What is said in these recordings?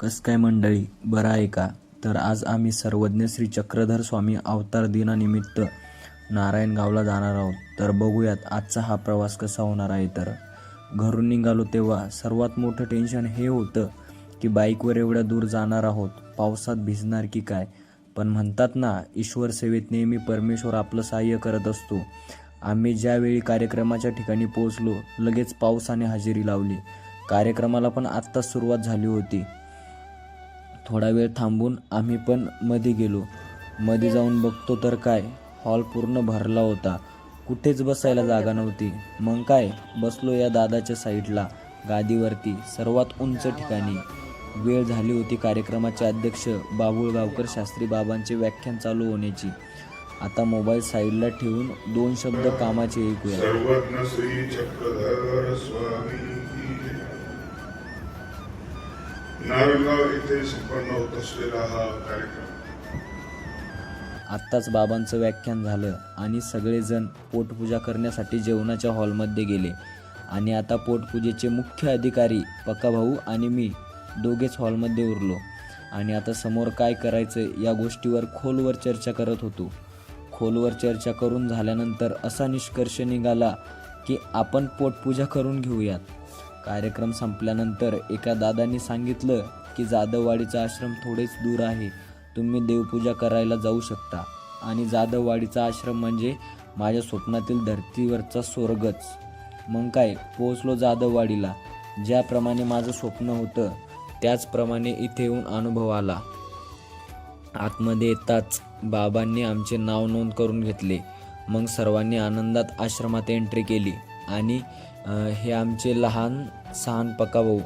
कस काय मंडळी? बरं आहे का? तर आज आम्ही सर्वज्ञ श्री चक्रधर स्वामी अवतार दिनानिमित्त नारायणगावला जाणार आहोत. तर बघूयात आजचा हा प्रवास कसा होणार आहे. तर घरून निघालो तेव्हा सर्वात मोठं टेन्शन हे होतं की बाईकवर एवढ्या दूर जाणार आहोत. पावसात भिजणार की काय? पण म्हणतात ना ईश्वर सेवेत नेहमी परमेश्वर आपलं सहाय्य करत असतो. आम्ही ज्यावेळी कार्यक्रमाच्या ठिकाणी पोहोचलो लगेच पावसाने हजेरी लावली. कार्यक्रमाला पण आत्ताच सुरुवात झाली होती. थोडा वेळ थांबून आम्ही पण मध्ये गेलो. मध्ये जाऊन बघतो तर काय? हॉल पूर्ण भरला होता. कुठेच बसायला जागा नव्हती. मग काय? बसलो या दादाच्या साईडला गादीवरती सर्वात उंच ठिकाणी. वेळ झाली होती कार्यक्रमाचे अध्यक्ष बाबुळगावकर शास्त्री बाबांचे व्याख्यान चालू होण्याची. आता मोबाईल साईडला ठेवून दोन शब्द कामाचे ऐकूया. येथे संपन्न होत असलेला हा कार्यक्रम. आत्ताच बाबांचं व्याख्यान झालं आणि सगळेजण पोटपूजा करण्यासाठी जेवणाच्या हॉलमध्ये गेले. आणि आता पोटपूजेचे मुख्य अधिकारी पक्काभाऊ आणि मी दोघेच हॉलमध्ये उरलो. आणि आता समोर काय करायचं या गोष्टीवर खोलवर चर्चा करत होतो. खोलवर चर्चा करून झाल्यानंतर असा निष्कर्ष निघाला की आपण पोटपूजा करून घेऊयात. कार्यक्रम संपल्यानंतर एका दादांनी सांगितलं की जाधववाडीचा आश्रम थोडेच दूर आहे. तुम्ही देवपूजा करायला जाऊ शकता. आणि जाधववाडीचा आश्रम म्हणजे माझ्या स्वप्नातील धर्तीवरचा स्वर्गच. मग काय पोहोचलो जाधववाडीला. ज्याप्रमाणे माझं स्वप्न होतं त्याचप्रमाणे इथे येऊन अनुभव आला. आतमध्ये येताच बाबांनी आमचे नाव नोंद करून घेतले. मग सर्वांनी आनंदात आश्रमात एंट्री केली. आणि हे आमचे लहान सहान पकाभाऊ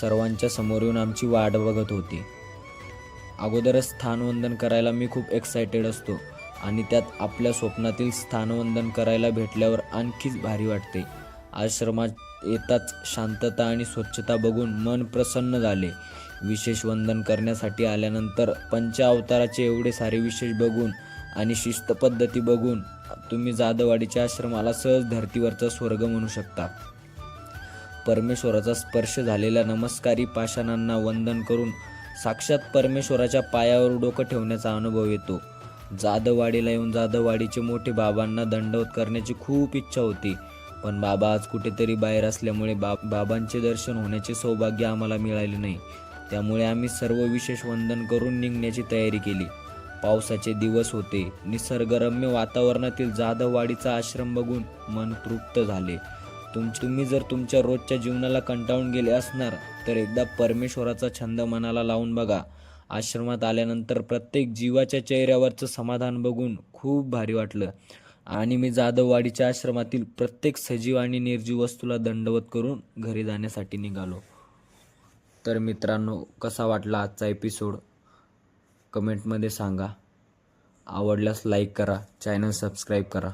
सर्वांच्या समोर येऊन आमची वाट बघत होती. अगोदरच स्थानवंदन करायला मी खूप एक्सायटेड असतो आणि त्यात आपल्या स्वप्नातील स्थानवंदन करायला भेटल्यावर आणखीच भारी वाटते. आश्रमात येताच शांतता आणि स्वच्छता बघून मन प्रसन्न झाले. विशेष वंदन करण्यासाठी आल्यानंतर पंचावताराचे एवढे सारे विशेष बघून आणि शिस्त पद्धती बघून तुम्ही जाधववाडीच्या आश्रमाला सहज धर्तीवरचा स्वर्ग म्हणू शकता. परमेश्वराचा स्पर्श झालेल्या नमस्कारी पाषाणांना वंदन करून साक्षात परमेश्वराच्या पायावर डोकं ठेवण्याचा अनुभव येतो. जाधववाडीला येऊन जाधववाडीचे मोठे बाबांना दंडवत करण्याची खूप इच्छा होती. पण बाबा आज कुठेतरी बाहेर असल्यामुळे बा बाबांचे दर्शन होण्याचे सौभाग्य आम्हाला मिळाले नाही. त्यामुळे आम्ही सर्व विशेष वंदन करून निघण्याची तयारी केली. पावसाचे दिवस होते. निसर्गरम्य वातावरणातील जाधववाडीचा आश्रम बघून मन तृप्त झाले. तुम तुम्ही जर तुमच्या रोजच्या जीवनाला कंटाळून गेले असणार तर एकदा परमेश्वराचा छंद मनाला लावून बघा. आश्रमात आल्यानंतर प्रत्येक जीवाच्या चेहऱ्यावरचं समाधान बघून खूप भारी वाटलं. आणि मी जाधववाडीच्या आश्रमातील प्रत्येक सजीव आणि निर्जीव वस्तूला दंडवत करून घरी जाण्यासाठी निघालो. तर मित्रांनो कसा वाटला आजचा एपिसोड? कमेंटमध्ये सांगा. आवडल्यास लाईक करा चॅनल सबस्क्राईब करा.